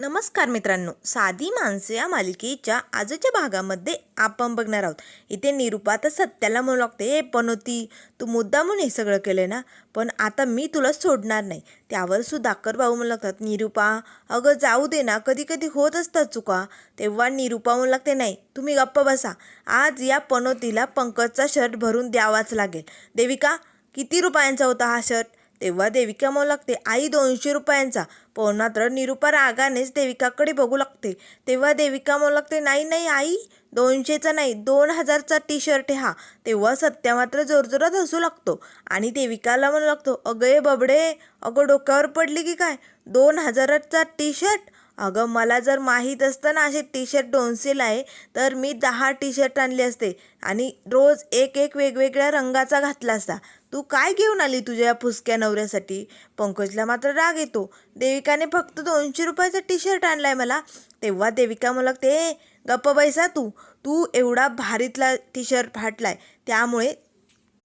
नमस्कार मित्रांनो. साधी माणसे या मालिकेच्या आजच्या भागामध्ये आपण बघणार आहोत. इथे निरुपा तर सत्याला म्हणू लागते हे पनोती तू मुद्दा म्हणून हे सगळं केलं ना? पण आता मी तुला सोडणार नाही. त्यावर सुधाकर भाऊ म्हणू लागतात निरुपा अगं जाऊ दे ना कधी कधी होत असतात चुका. तेव्हा निरुपा म्हणू लागते नाही तुम्ही गप्प बसा. आज या पनोतीला पंकजचा शर्ट भरून द्यावाच लागेल. देविका किती रुपयांचा होता हा शर्ट? तेव्हा देविका म्हणू लागते. आई दोनशे रुपयांचा. पण मात्र निरुपा रागानेच देविकाकडे बघू लागते. तेव्हा देविका म्हणू लागते नाही नाही आई दोनशेचा नाही दोन हजारचा टी शर्ट हा. तेव्हा सत्या मात्र जोरजोरात हसू लागतो. आणि देविकाला म्हणू लागतो अगं ए बबडे अगं डोक्यावर पडली की काय? दोन हजाराचा टी शर्ट अगं मला जर माहीत असतं ना असे टी शर्ट दोनशेला आहे तर मी दहा टी शर्ट आणले असते आणि रोज एक एक वेगवेगळ्या रंगाचा घातला असता. तू काय घेऊन आली तुझ्या या फुसक्या नवऱ्यासाठी? पंकजला मात्र राग येतो. देविकाने फक्त दोनशे रुपयाचा टी शर्ट आणलाय मला. तेव्हा देविका मला ते गप्प बैसा तू. तू एवढा भारीतला टी शर्ट फाटलाय. त्यामुळे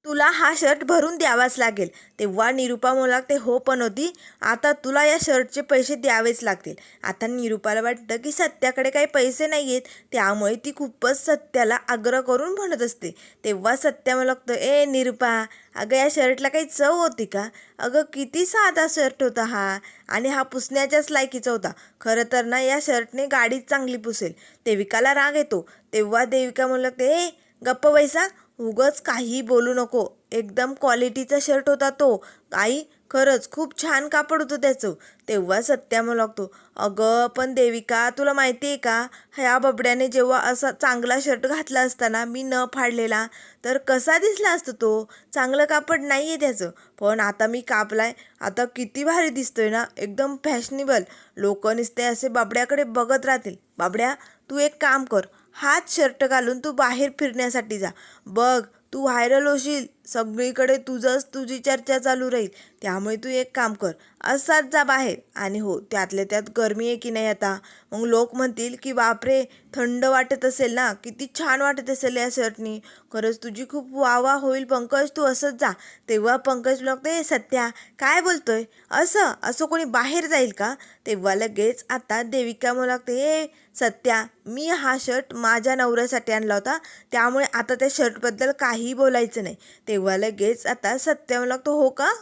तुला हा शर्ट भरून द्यावाच लागेल. तेव्हा निरुपा मला ते हो पण होती आता तुला या शर्टचे पैसे द्यावेच लागतील. आता निरुपाला वाटतं की सत्याकडे काही पैसे नाही आहेत त्यामुळे ती खूपच सत्याला आग्रह करून म्हणत असते. तेव्हा सत्या म्हणू लागतं ए निरुपा अगं या शर्टला काही चव होती का? अगं किती साधा शर्ट होता हा. आणि हा पुसण्याच्याच लायकीचा होता. खरं तर ना या शर्टने गाडीच चांगली पुसेल. देविकाला राग येतो. तेव्हा देविका म्हणू लागते ए गप्प बैसा. उगच काही बोलू नको. एकदम क्वालिटीचा शर्ट होता तो. आई खरंच खूप छान कापड होतं त्याचं. तेव्हा सत्या लागतो अगं पण देविका तुला माहिती आहे का? ह्या बबड्याने जेव्हा असा चांगला शर्ट घातला असताना मी न फाडलेला तर कसा दिसला असतो तो? चांगलं कापड नाही आहे त्याचं. पण आता मी कापलाय. आता किती भारी दिसतोय ना? एकदम फॅशनेबल लोक नुसते असे बाबड्याकडे बघत राहतील. बाबड्या तू एक काम कर. हाच शर्ट घालून तू बाहेर फिरण्यासाठी जा. बघ तू व्हायरल होशील. सगळीकडे तुझंच तुझी चर्चा चालू राहील. त्यामुळे तू एक काम कर असाच जा बाहेर. आणि हो त्यातल्या त्यात गरमी आहे की नाही आता? मग लोक म्हणतील की बापरे थंड वाटत असेल ना? किती छान वाटत असेल या शर्टनी. खरंच तुझी खूप वावा होईल पंकज तू असंच जा. तेव्हा पंकज लागते सत्या काय बोलतोय? असं असं कोणी बाहेर जाईल का? तेव्हा लगेच आता देविका मला लागते हे सत्या मी हा शर्ट माझ्या नवऱ्यासाठी आणला होता. त्यामुळे आता त्या शर्टबद्दल काहीही बोलायचं नाही. ते तेव्हा लगेच आता सत्या लागतो हो का?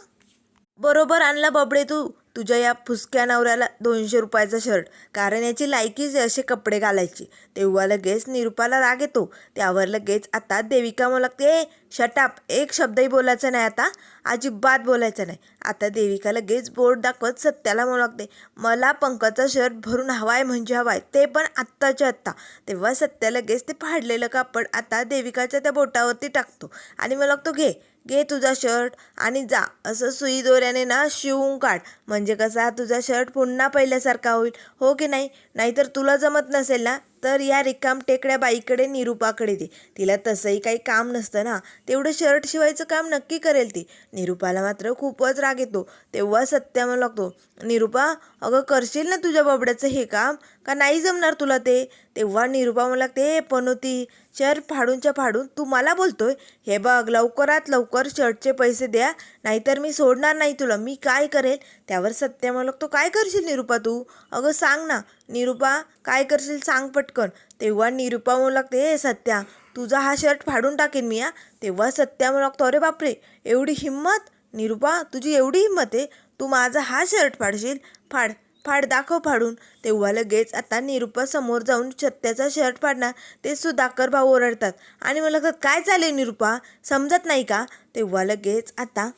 बरोबर आणला बबडे तू. तुझ्या या फुसक्या नवऱ्याला दोनशे रुपयाचा शर्ट. कारण याची लायकीच असे कपडे घालायची. तेव्हा लगेच निरुपाला राग येतो. त्यावर लगेच आता देविका म्हणू लागते "ए, शटाप एक शब्दही बोलायचा नाही आता. अजिबात बोलायचं नाही. आता देविका लगेच बोर्ड दाखवत सत्याला म्हणू लागते मला पंकजचा शर्ट भरून हवाय म्हणजे हवाय. ते पण आत्ताच्या आत्ता. तेव्हा सत्या लगेच ते फाडलेलं कापड आता देविकाच्या त्या बोटावरती टाकतो. आणि मला लागतो घे. घे तुझा शर्ट आणि जा. असं सुई दोऱ्याने ना शिवून काढ. म्हणजे कसा तुझा शर्ट पुन्हा पहिल्यासारखा होईल. हो की नाही? नाहीतर तुला जमत नसेल ना? तर या रिकाम टेकड्या बाईकडे निरुपाकडे दे. तिला तसंही काही काम नसतं ना. तेवढं शर्ट शिवायचं काम नक्की करेल ती. निरुपाला मात्र खूपच राग येतो. तेव्हा सत्या लागतो. निरुपा अगं करशील ना तुझ्या बाबड्याचं हे काम? का नाही जमणार तुला ते? तेव्हा निरुपा मला लागते "ए, पनोती शर्ट फाडूनच्या फाडून तू मला बोलतोय? हे बघ लवकरात लवकर शर्टचे पैसे द्या. नाहीतर मी सोडणार नाही तुला. मी काय करेल? त्यावर सत्या म्हणू लागतो काय करशील निरुपा तू? अगं सांग ना. निरुपा काय करशील सांग पटकन. तेव्हा निरुपा म्हणू लागते हे सत्या तुझा हा शर्ट फाडून टाकेन मी या तेव्हा सत्या म्हणू लागतो अरे बापरे एवढी हिंमत? निरुपा तुझी एवढी हिंमत आहे? तू माझा हा शर्ट फाडशील? फाड फाड दाखव फाडून. तेव्हा लगेच आता निरुपा समोर जाऊन सत्याचा शर्ट फाडणार ते सुधाकर भाऊ ओरडतात. आणि मला लागतात काय चालेल निरुपा? समजत नाही का? तेव्हा लगेच आता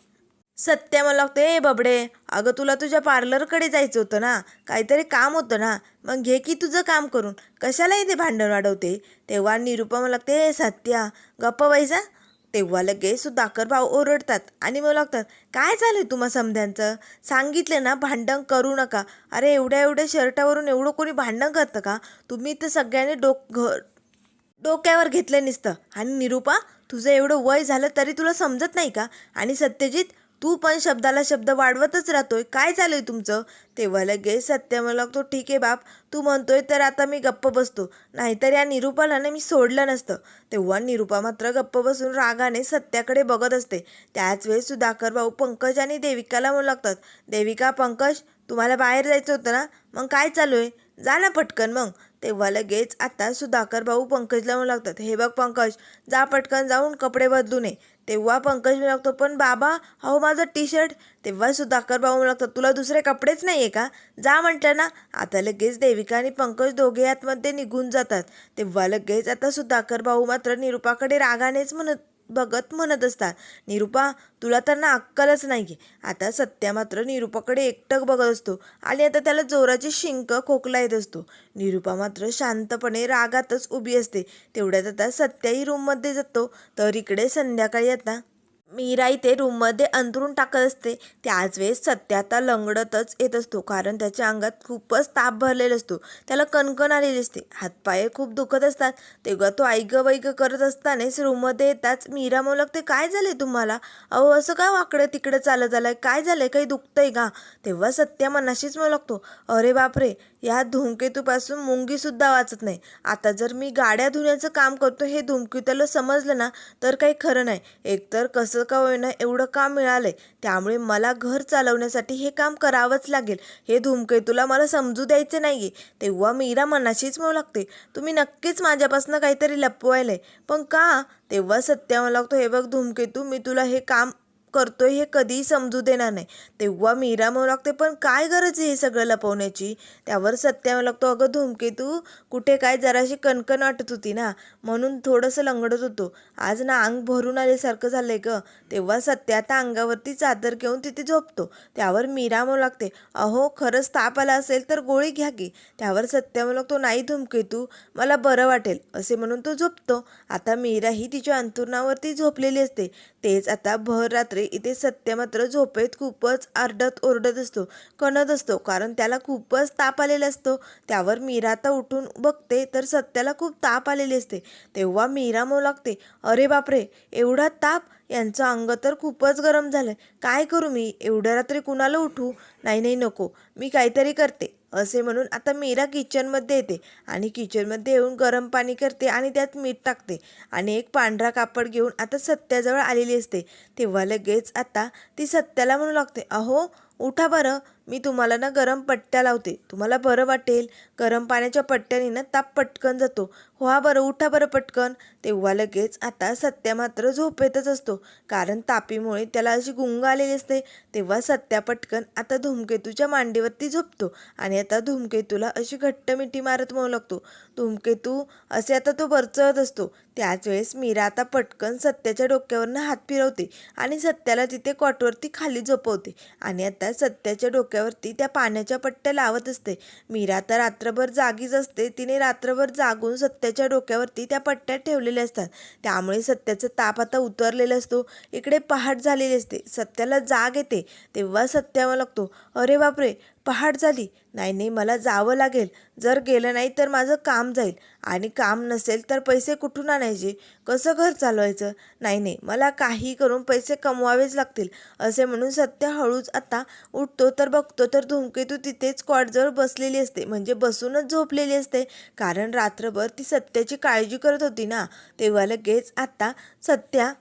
सत्या मला लागतं ए बबडे अगं तुला तुझ्या पार्लरकडे जायचं होतं ना. काहीतरी काम होतं ना. मग घे की तुझं काम करून. कशाला इथे भांडण वाढवते? तेव्हा निरुपा मला लागते हे सत्या गप्प बैसा तेव्हा लगेच सुधाकर भाऊ ओरडतात आणि मला लागतात काय चालू आहे तुम्हा समध्यांचं? सांगितलं ना भांडण करू नका. अरे एवढ्या एवढ्या शर्टावरून एवढं कोणी भांडण करतं का? तुम्ही तर सगळ्यांनी डोक घ डोक्यावर घेतलं नसतं. आणि निरुपा तुझं एवढं वय झालं तरी तुला समजत नाही का? आणि सत्यजित तू पण शब्दाला शब्द वाढवतच राहतोय. काय चालूय तुमचं? तेव्हा लगेच सत्य मला लागतो ठीक आहे बाप तू म्हणतोय तर आता मी गप्प बसतो. नाहीतर या निरूपाला ना मी सोडलं नसतं. तेव्हा निरूपा मात्र गप्प बसून रागाने सत्याकडे बघत असते. त्याच वेळेस सुधाकर भाऊ पंकज आणि देविकाला म्हणू लागतात देविका पंकज तुम्हाला बाहेर जायचं होतं ना? मग काय चालू आहे? जा ना पटकन मग. तेव्हा लगेच आता सुधाकर भाऊ पंकजला म्हणू लागतात हे बघ पंकज जा पटकन जाऊन कपडे बदलू नये. तेव्हा पंकज म्हणू लागतो पण बाबा अहो माझं टी शर्ट तेव्हा सुधाकर भाऊ म्हणू लागतात तुला दुसरे कपडेच नाही आहे का? जा म्हटलं ना. आता लगेच देविका आणि पंकज दोघे आतमध्ये निघून जातात. तेव्हा लगेच आता सुधाकर भाऊ मात्र निरुपाकडे रागानेच म्हणत बघत म्हणत असतात. निरुपा तुला तर ना अक्कलच नाही आहे आता सत्या मात्र निरुपाकडे एकटक बघत असतो आणि आता त्याला जोराची शिंक खोकला येत असतो. निरुपा मात्र शांतपणे रागातच उभी असते. तेवढ्यात आता सत्याही रूममध्ये जातो. तर इकडे संध्याकाळी आता मीरा इथे रूममध्ये अंतरून टाकत असते. त्याच वेळेस सत्य आता लंगडतच येत असतो कारण त्याच्या अंगात खूपच ताप भरलेला असतो. त्याला कणकण आलेली असते. हातपाय खूप दुखत असतात. तेव्हा तो ऐग वैग करत असतानाच रूममध्ये येताच मीरा म्हणू लागते काय झाले तुम्हाला? अहो असं का वाकडं तिकडं चालत आलंय? काय झालंय? काही दुखतंय का? तेव्हा सत्य मनाशीच मुलगतो अरे बापरे! या धूमकेतूपासून मुंगीसुद्धा वाचत नाही. आता जर मी गाड्या धुण्याचं काम करतो हे धूमकेतूला समजलं ना तर काही खरं नाही. एकतर कसं का होईना एवढं काम मिळालंय? त्यामुळे मला घर चालवण्यासाठी हे काम करावंच लागेल. हे धूमकेतूला मला समजू द्यायचे नाही आहे तेव्हा मीरा मनाशीच म्हणू लागते तुम्ही नक्कीच माझ्यापासून काहीतरी लपवायलंय. पण का? तेव्हा सत्या मला लागतो हे बघ धूमकेतू मी तुला हे काम करतोय हे कधीही समजू देणार नाही. तेव्हा मीरा म्हणू लागते पण काय गरज आहे हे सगळं लपवण्याची? त्यावर सत्या म्हणू लागतो अगं धूमकेतू कुठे काय जराशी कणकण वाटत होती ना? म्हणून थोडंसं लंगडत होतो. आज ना अंग भरून आल्यासारखं झालंय ग. तेव्हा सत्या आता अंगावरती चादर घेऊन तिथे झोपतो. त्यावर मीरा म्हणू लागते अहो खरंच ताप आला असेल तर गोळी घ्या की. त्यावर सत्या म्हणू लागतो नाही धूमकेतू मला बरं वाटेल. असे म्हणून तो झोपतो. आता मीरा ही तिच्या अंतुरणावरती झोपलेली असते. तेच आता भर रात्री इथे सत्य मात्र झोपेत खूपच आरडत ओरडत असतो कणत असतो कारण त्याला खूपच ताप आलेला असतो. त्यावर मीरा आता उठून बघते तर सत्याला खूप ताप आलेली असते. तेव्हा मीरा म्हणू लागते अरे बापरे एवढा ताप? यांचं अंग तर खूपच गरम झालं काय करू मी? एवढ्या रात्री कुणाला उठू? नाही नाही नको. मी काहीतरी करते. असे म्हणून आता मीरा किचनमध्ये येते आणि किचनमध्ये येऊन गरम पाणी करते आणि त्यात मीठ टाकते आणि एक पांढरा कापड घेऊन आता सत्याजवळ आलेली असते. तेव्हा लगेच आता ती सत्याला म्हणू लागते अहो उठा बरं. मी तुम्हाला ना गरम पट्ट्या लावते. तुम्हाला बरं वाटेल. गरम पाण्याच्या पट्ट्याने ना ताप पटकन जातो. हो हा बरं उठा बरं पटकन. तेव्हा लगेच आता सत्या मात्र झोपेतच असतो. कारण तापीमुळे त्याला अशी गुंग आलेली असते. तेव्हा सत्या पटकन आता धूमकेतूच्या मांडीवरती झोपतो आणि आता धूमकेतूला अशी घट्ट मिठी मारत म्हणू लागतो. धूमकेतू असे आता तो बरचळत असतो. त्याच वेळेस मीरा आता पटकन सत्याच्या डोक्यावरनं हात फिरवते आणि सत्याला तिथे कॉटवरती खाली झोपवते. आणि आता सत्याच्या डोक्या डोक्यावरती त्या पाण्याच्या पट्ट्या लावत असते. मीरा तर रात्रभर जागीच असते. तिने रात्रभर जागून सत्याच्या डोक्यावरती त्या पट्ट्या ठेवलेल्या असतात. त्यामुळे सत्याचा ताप आता उतरलेला असतो. इकडे पहाट झालेली असते. सत्याला जाग येते. तेव्हा सत्यावा लागतो अरे बापरे! पहाट झाली. नाही नाही मला जावं लागेल. जर गेलं नाही तर माझं काम जाईल. आणि काम नसेल तर पैसे कुठून आणायचे? कसं घर चालवायचं? नाही नाही मला काही करून पैसे कमवावेच लागतील असे म्हणून सत्य हळूच आता उठतो तर बघतो तर धूमकेतू तिथेच कॉटजवळ बसलेली असते म्हणजे बसूनच झोपलेली असते कारण रात्रभर ती सत्याची काळजी करत होती ना तेव्हा लगेच आता सत्या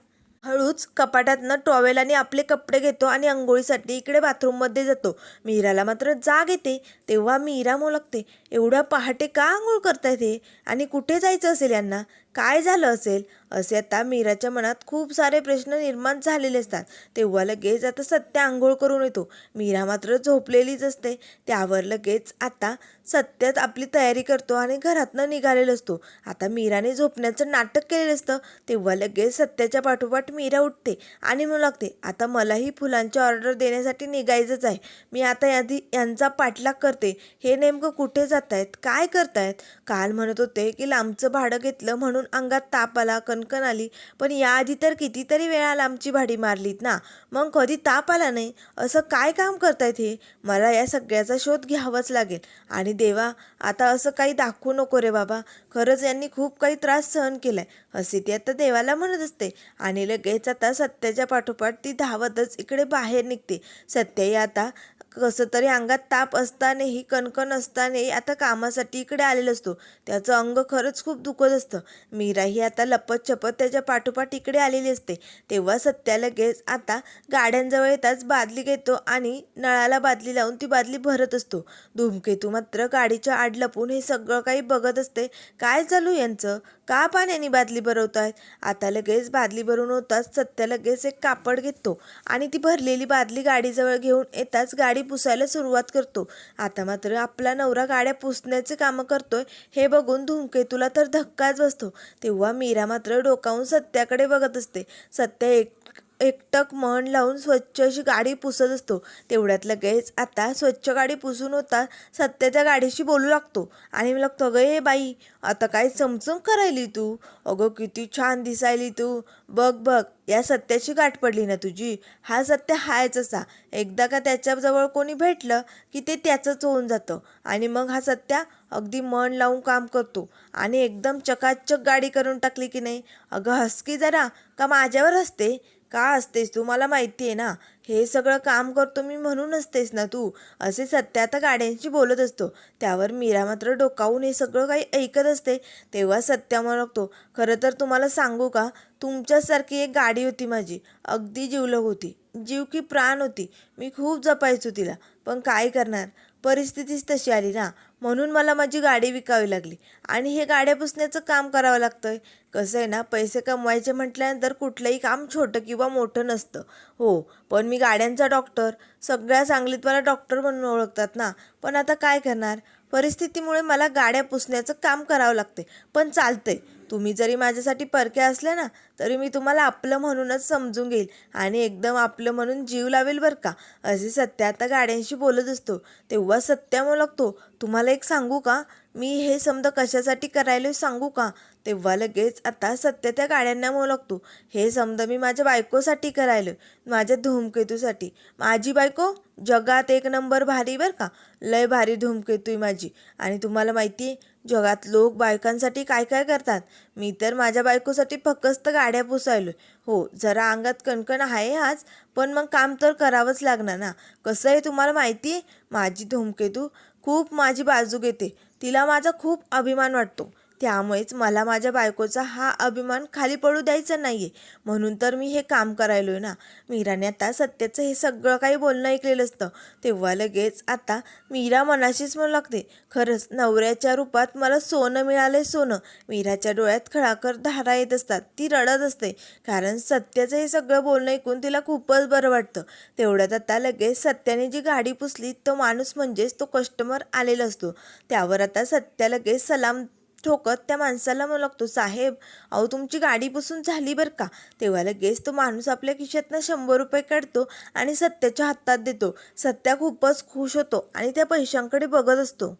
हळूच कपाटातनं टॉवेल आणि आपले कपडे घेतो आणि आंघोळीसाठी इकडे बाथरूममध्ये जातो. मीराला मात्र जाग येते तेव्हा मीरा मोलकते एवढ्या पहाटे का आंघोळ करतायत हे आणि कुठे जायचं असेल यांना? काय झालं असेल? असे आता मीराच्या मनात खूप सारे प्रश्न निर्माण झालेले असतात. तेव्हा लगेच आता सत्य आंघोळ करून येतो. मीरा मात्र झोपलेलीच असते. त्यावर लगेच आता सत्यात आपली तयारी करतो आणि घरातनं निघालेला असतो. आता मीराने झोपण्याचं नाटक केलेलं असतं. तेव्हा लगेच सत्याच्या पाठोपाठ मीरा उठते आणि म्हणू लागते आता मलाही फुलांची ऑर्डर देण्यासाठी निघायचंच आहे. मी आता यादी यांचा पाठलाग करते. हे नेमकं कुठे जात आहेत काय करतायत? काल म्हणत होते की लांबचं भाडं घेतलं म्हणून अंगात ताप आला कणकण आली. पण याआधी तर कितीतरी वेळा लांबची भाडी मारलीत ना. मग कधी ताप आला नाही? असं काय काम करतायत हे? मला या सगळ्याचा शोध घ्यावाच लागेल. आणि देवा आता असं काही दाखवू नको रे बाबा. खरंच यांनी खूप काही त्रास सहन केलाय. असे ती आता देवाला म्हणत असते. आणि लगेच आता सत्याच्या पाठोपाठ ती धावतच इकडे बाहेर निघते. सत्यही आता कसं तरी अंगात ताप असतानाही कणकण असतानाही आता कामासाठी इकडे आलेलं असतो. त्याचं अंग खरंच खूप दुखत असतं. मीराही आता लपत छपत त्याच्या पाठोपाठ इकडे आलेली असते. तेव्हा सत्या लगेच आता गाड्यांजवळ येताच बादली घेतो आणि नळाला बादली लावून ती बादली भरत असतो. धूमकेतू मात्र गाडीच्या आड लपून हे सगळं काही बघत असते. काय चालू यांचं? का पाण्याने बादली भरवत आहेत आता लगेच बादली भरून होताच सत्या लगेच एक कापड घेतो आणि ती भरलेली बादली गाडीजवळ घेऊन येताच गाडी पुसायला सुरुवात करतो. आता मात्र आपला नवरा गाड्या पुसण्याचे कामं करतोय. हे बघून धूमकेतूला तर धक्काच बसतो. तेव्हा मीरा मात्र डोकावून सत्याकडे बघत असते. सत्या एक एकटक मन लावून स्वच्छ अशी गाडी पुसत असतो. तेवढ्यात लगेच आता स्वच्छ गाडी पुसून होता सत्या त्या गाडीशी बोलू लागतो. आणि मी लागतो अगं हे बाई आता काय चमचम करायली तू? अगं किती छान दिसायली तू. बघ बघ या सत्याची गाठ पडली ना तुझी. हा सत्य हायच असा. एकदा का त्याच्याजवळ कोणी भेटलं की ते त्याचंच होऊन जातं. आणि मग हा सत्या अगदी मन लावून काम करतो. आणि एकदम चकाचक गाडी करून टाकली की नाही. अगं हसकी जरा का माझ्यावर हसते? का असतेस तू? मला माहिती आहे ना. हे सगळं काम करतो मी म्हणून असतेस ना तू. असे सत्या आता गाड्यांशी बोलत असतो. त्यावर मीरा मात्र डोकावून हे सगळं काही ऐकत असते. तेव्हा सत्या म्हणतो खरं तर तुम्हाला सांगू का? तुमच्यासारखी एक गाडी होती माझी. अगदी जिवलग होती. जीव की प्राण होती. मी खूप जपायचो तिला. पण काय करणार? परिस्थितीच तशी आली ना. म्हणून मला माझी गाडी विकावी लागली. आणि हे गाड्या पुसण्याचं काम करावं लागतं आहे कसं आहे ना पैसे कमवायचे म्हटल्यानंतर कुठलंही काम छोटं किंवा मोठं नसतं. हो पण मी गाड्यांचा डॉक्टर. सगळ्या सांगलीत मला डॉक्टर म्हणून ओळखतात ना. पण आता काय करणार? परिस्थितीमुळे मला गाड्या पुसण्याचं काम करावं लागते पण चालतंय. तुम्ही जरी माझ्यासाठी परके असले ना तरी मी तुम्हाला आपलं म्हणूनच समजून घेईल आणि एकदम आपलं म्हणून जीव लावेल बरं का. असे सत्या आता गाड्यांशी बोलत असतो. तेव्हा सत्या मग लागतो. तुम्हाला एक सांगू का? मी हे समजा कशासाठी करायला सांगू का? तेव्हा लगेच आता सत्य त्या गाड्यांना म्हणू लागतो हे समजा मी माझ्या बायकोसाठी करायलो माझ्या धूमकेतूसाठी. माझी बायको जगात एक नंबर भारी बरं का? लय भारी धूमकेतू आहे माझी. आणि तुम्हाला माहिती आहे जगात लोक बायकांसाठी काय काय करतात? मी तर माझ्या बायकोसाठी फकस्त गाड्या पुसायलो हो जरा अंगात कणकण आहे आज पण मग काम तर करावंच लागणार ना. कसं आहे तुम्हाला माहिती आहे माझी धूमकेतू खूप माझी बाजू घेते. तिला माझा खूप अभिमान वाटतो. त्यामुळेच मला माझ्या बायकोचा हा अभिमान खाली पडू द्यायचा नाही आहे म्हणून तर मी हे काम करायलो आहे ना. मीराने आता सत्याचं हे सगळं काही बोलणं ऐकलेलं असतं तेव्हा लगेच आता मीरा मनाशीच म्हणू लागते खरंच नवऱ्याच्या रूपात मला सोनं मिळालंय सोनं. मीराच्या डोळ्यात खळाकर धारा येत असतात. ती रडत असते. कारण सत्याचं हे सगळं बोलणं ऐकून तिला खूपच बरं वाटतं. तेवढ्यात आता लगेच सत्याने जी गाडी पुसली तो माणूस म्हणजेच तो कस्टमर आलेला असतो. त्यावर आता सत्या लगेच सलाम ठोकत त्या माणसाला म्हणू लागतो साहेब अहो तुमची गाडी पुसून झाली बरं का? तेव्हा लगेच तो माणूस आपल्या खिशातनं शंभर रुपये काढतो आणि सत्याच्या हातात देतो. सत्या खूपच खुश होतो आणि त्या पैशांकडे बघत असतो.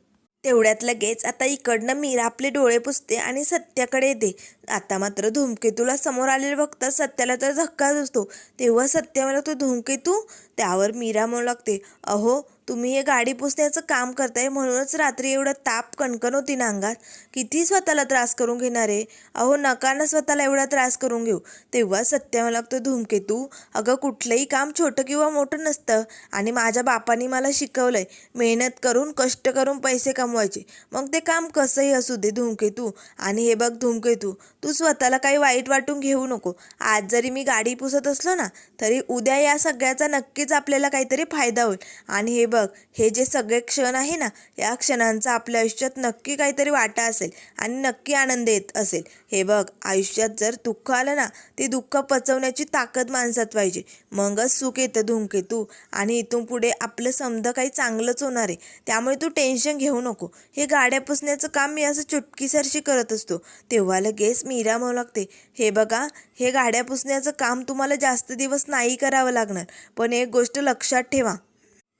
तेवढ्यात लगेच आता इकडनं मीरा आपले डोळे पुसते आणि सत्याकडे येते. आता मात्र धूमकेतूला समोर आलेलं बघता सत्याला तर धक्काच असतो तेव्हा सत्या मला तो धूमकेतू? त्यावर मीरा म्हणू लागते अहो तुम्ही हे गाडी पुसण्याचं काम करताय म्हणूनच रात्री एवढं ताप कणकण होती ना अंगात किती स्वतःला त्रास करून घेणार आहे अहो नका ना स्वतःला एवढा त्रास करून घेऊ. तेव्हा सत्य मला लागतो धूमकेतू अगं कुठलंही काम छोटं किंवा मोठं नसतं. आणि माझ्या बापानी मला शिकवलंय मेहनत करून कष्ट करून पैसे कमवायचे. मग ते काम कसंही असू दे धूमकेतू आणि हे बघ धूमकेतू तू स्वतःला काही वाईट वाटून घेऊ नको. आज जरी मी गाडी पुसत असलो ना तरी उद्या या सगळ्याचा नक्कीच आपल्याला काहीतरी फायदा होईल. आणि हे बघ बघ हे जे सगळे क्षण आहे ना या क्षणांचा आपल्या आयुष्यात नक्की काहीतरी वाटा असेल आणि नक्की आनंद येत असेल. हे बघ आयुष्यात जर दुःख आलं ना ते दुःख पचवण्याची ताकद माणसात पाहिजे. मगच सुख येतं धूमकेतू आणि इथून पुढे आपलं समजा काही चांगलंच होणार आहे. त्यामुळे तू टेन्शन घेऊ नको. हे गाड्या पुसण्याचं काम मी असं चुटकीसरशी करत असतो. तेव्हा लगेच मीरा म्हणू लागते हे बघा हे गाड्या पुसण्याचं काम तुम्हाला जास्त दिवस नाही करावं लागणार. पण एक गोष्ट लक्षात ठेवा.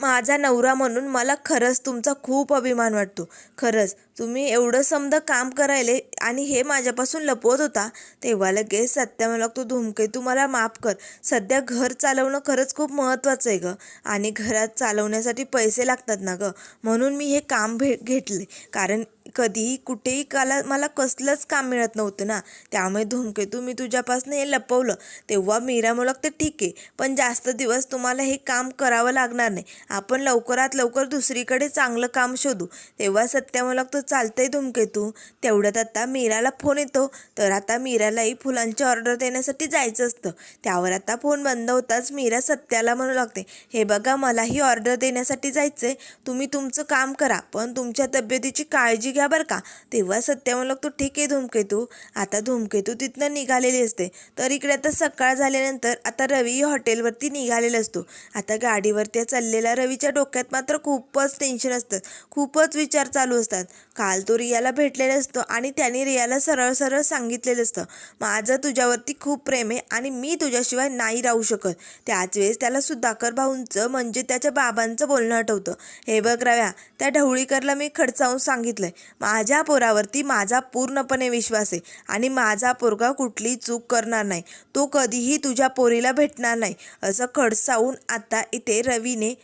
माझा नवरा म्हणून मला खरंच तुमचा खूप अभिमान वाटतो. खरंच. तुम्ही एवढं समजा काम करायले आणि हे माझ्यापासून लपवत होता तेव्हा लगेच सत्या मला तू धूमकेतू मला माफ कर. सध्या घर चालवणं खरंच खूप महत्त्वाचं आहे गं. आणि घरात चालवण्यासाठी पैसे लागतात ना गं. म्हणून मी हे काम भे घेतले. कारण कधीही कुठेही काला मला कसलंच काम मिळत नव्हतं ना. त्यामुळे धूमकेतू मी तुझ्यापासून हे लपवलं. तेव्हा मीरा मला तर ठीक आहे. पण जास्त दिवस तुम्हाला हे काम करावं लागणार नाही. आपण लवकरात लवकर दुसरीकडे चांगलं काम शोधू. तेव्हा सत्या मला तो चालतंय धूमकेतू तेवढ्यात आता मीराला फोन येतो. तर आता मीरालाही फुलांची ऑर्डर देण्यासाठी जायचं असतं. त्यावर आता फोन बंद होताच मीरा सत्याला म्हणू लागते हे बघा मलाही ऑर्डर देण्यासाठी जायचं आहे तुम्ही तुमचं काम करा पण तुमच्या तब्येतीची काळजी घ्या बरं का. तेव्हा सत्या म्हणू लागतो ठीक आहे धूमकेतू आता धूमकेतू तिथनं निघालेली असते. तर इकडे आता सकाळ झाल्यानंतर आता रवी हॉटेलवरती निघालेला असतो. आता गाडीवरती चाललेला रवीच्या डोक्यात मात्र खूपच टेन्शन असतं. खूपच विचार चालू असतात. काल तो रियाला भेटलेला असतो आणि त्याने रियाला सरळ सरळ सांगितलेलं असतं माझं तुझ्यावरती खूप प्रेम आहे आणि मी तुझ्याशिवाय नाही राहू शकत. त्याच वेळेस त्याला सुधाकर भाऊंचं म्हणजे त्याच्या बाबांचं बोलणं आठवतं. हे बघ रव्या त्या ढवळीकरला मी खडचावून सांगितलंय माझ्या पोरावरती माझा पूर्णपणे विश्वास आहे आणि माझा पोरगा कुठली चूक करणार नाही. तो कधीही तुझ्या पोरीला भेटणार नाही. असं खडसावून आता इथे रवीने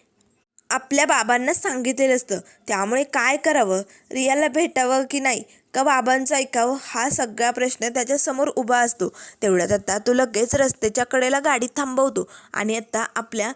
आपल्या बाबांना सांगितलेलं असतं. त्यामुळे काय करावं? रियाला भेटावं की नाही? का बाबांचं ऐकावं? हा सगळा प्रश्न त्याच्यासमोर उभा असतो. तेवढ्यात आता तो लगेच रस्त्याच्या कडेला गाडी थांबवतो. आणि आता आपल्या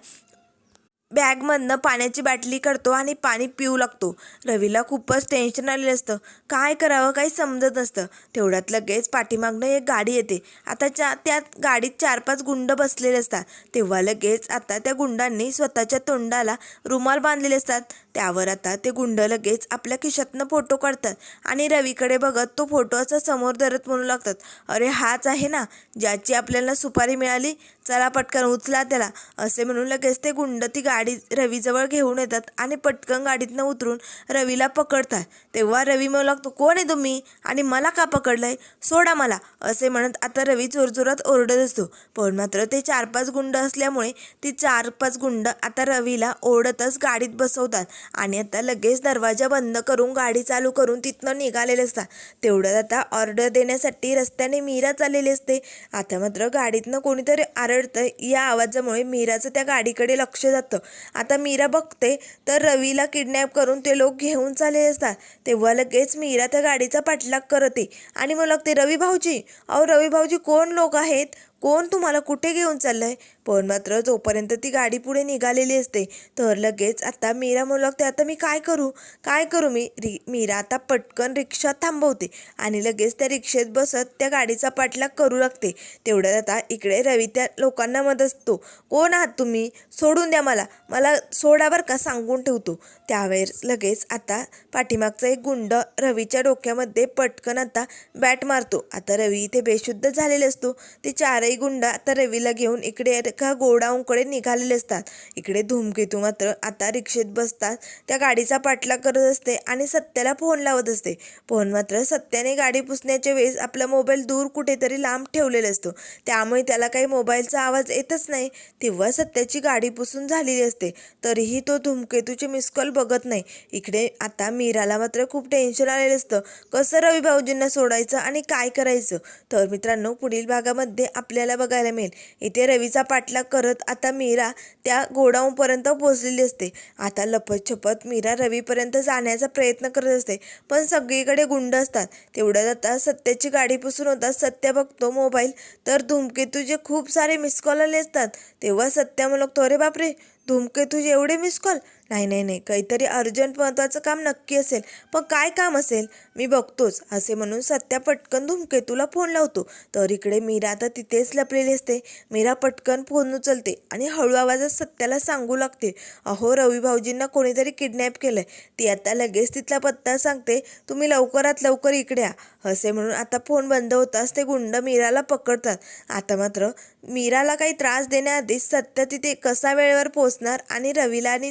बॅगमधनं पाण्याची बाटली काढतो आणि पाणी पिऊ लागतो. रवीला खूपच टेन्शन आलेलं असतं. काय करावं काही समजत नसतं. तेवढ्यात लगेच पाठीमागनं एक गाडी येते. आता च्या त्या गाडीत चार पाच गुंड बसलेले असतात. तेव्हा लगेच आता त्या गुंडांनी स्वतःच्या तोंडाला रुमाल बांधलेले असतात. त्यावर आता ते गुंड लगेच आपल्या खिशातनं फोटो काढतात आणि रवीकडे बघत तो फोटो असा समोर धरत म्हणू लागतात अरे हाच आहे ना ज्याची आपल्याला सुपारी मिळाली चला पटकन उचला त्याला असे म्हणून लगेच ते गुंड ती गाडी रवीजवळ घेऊन येतात आणि पटकन गाडीतनं उतरून रवीला पकडतात. तेव्हा रवी म्हणू लागतो कोण आहे तुम्ही? आणि मला का पकडलंय? सोडा मला असे म्हणत आता रवी जोरजोरात ओरडत असतो. पण मात्र ते चार पाच गुंड असल्यामुळे ती चार पाच गुंड आता रवीला ओरडतच गाडीत बसवतात आणि आता लगेच दरवाजा बंद करून गाडी चालू करून तिथनं निघालेले असतात. तेवढ्यात आता ऑर्डर देण्यासाठी रस्त्याने मीरा चाललेली असते. आता मात्र गाडीतनं कोणीतरी आरडतं या आवाजामुळे मीराचं त्या गाडीकडे लक्ष जातं. आता मीरा बघते तर रवीला किडनॅप करून ते लोक घेऊन चालले असतात. तेव्हा लगेच मीरा त्या गाडीचा पाठलाग करते. आणि मग लागते रवी भाऊजी अहो रवी भाऊजी कोण लोक आहेत? कोण तुम्हाला कुठे घेऊन चाललंय? पण मात्र जोपर्यंत ती गाडी पुढे निघालेली असते तर लगेच आता मीरा म्हणू लागते आता मी काय करू? काय करू मी? रि मीरा आता पटकन रिक्षा थांबवते आणि लगेच त्या रिक्षेत बसत त्या गाडीचा पाठलाग करू लागते. तेवढ्यात आता इकडे रवी त्या लोकांना मदत असतो. कोण आहात तुम्ही? सोडून द्या मला. मला सोडा बरं का सांगून ठेवतो. त्यावेळेस लगेच आता पाठीमागचा एक गुंड रवीच्या डोक्यामध्ये पटकन आता बॅट मारतो. आता रवी इथे बेशुद्ध झालेले असतो. ते चार गुंड आता रवीला घेऊन इकडे एका गोडाऊनकडे निघालेले असतात. इकडे धूमकेतू मात्र आता रिक्षेत बसतात. त्या गाडीचा पाठलाग करत असते आणि सत्याला फोन लावत असते. फोन मात्र सत्याने गाडी पुसण्याच्या वेळेस आपला मोबाईल दूर कुठेतरी लांब ठेवलेला असतो. त्यामुळे त्याला काही मोबाईलचा आवाज येतच नाही. तेव्हा सत्याची गाडी पुसून झालेली असते. तरीही तो धूमकेतूचे मिस कॉल बघत नाही. इकडे आता मीराला मात्र खूप टेन्शन आलेलं असतं. कसं रवी भाऊजींना सोडायचं आणि काय करायचं? तर मित्रांनो पुढील भागामध्ये आपल्याला बघायला मिळेल. इथे रवीचा पाठलाग करत आता मीरा त्या गोडाऊनपर्यंत पोहोचलेली असते. आता लपत छपत मीरा रवीपर्यंत जाण्याचा प्रयत्न करत असते. पण सगळीकडे गुंड असतात. तेवढ्यात आता सत्याची गाडी पुसून होता सत्य बघतो मोबाईल. तर धूमकेतूचे खूप सारे मिस कॉल आले असतात. तेव्हा सत्या म्हणतो अरे बापरे! धूमकेतूचे एवढे मिस कॉल? नाही नाही नाही. काहीतरी अर्जंट महत्त्वाचं काम नक्की असेल. पण काय काम असेल? मी बघतोच असे म्हणून सत्या पटकन धूमकेतूला फोन लावतो. तर इकडे मीरा आता तिथेच लपलेली असते. मीरा पटकन फोन उचलते आणि हळू आवाजात सत्याला सांगू लागते. अहो रवी भाऊजींना कोणीतरी किडनॅप केलंय. ती आता लगेच तिथला पत्ता सांगते तुम्ही लवकरात लवकर इकडे या. असे म्हणून आता फोन बंद होताच ते गुंड मीराला पकडतात. आता मात्र मीराला काही त्रास देण्याआधीच सत्य तिथे कसा वेळेवर पोहोचणार आणि रवीला आणि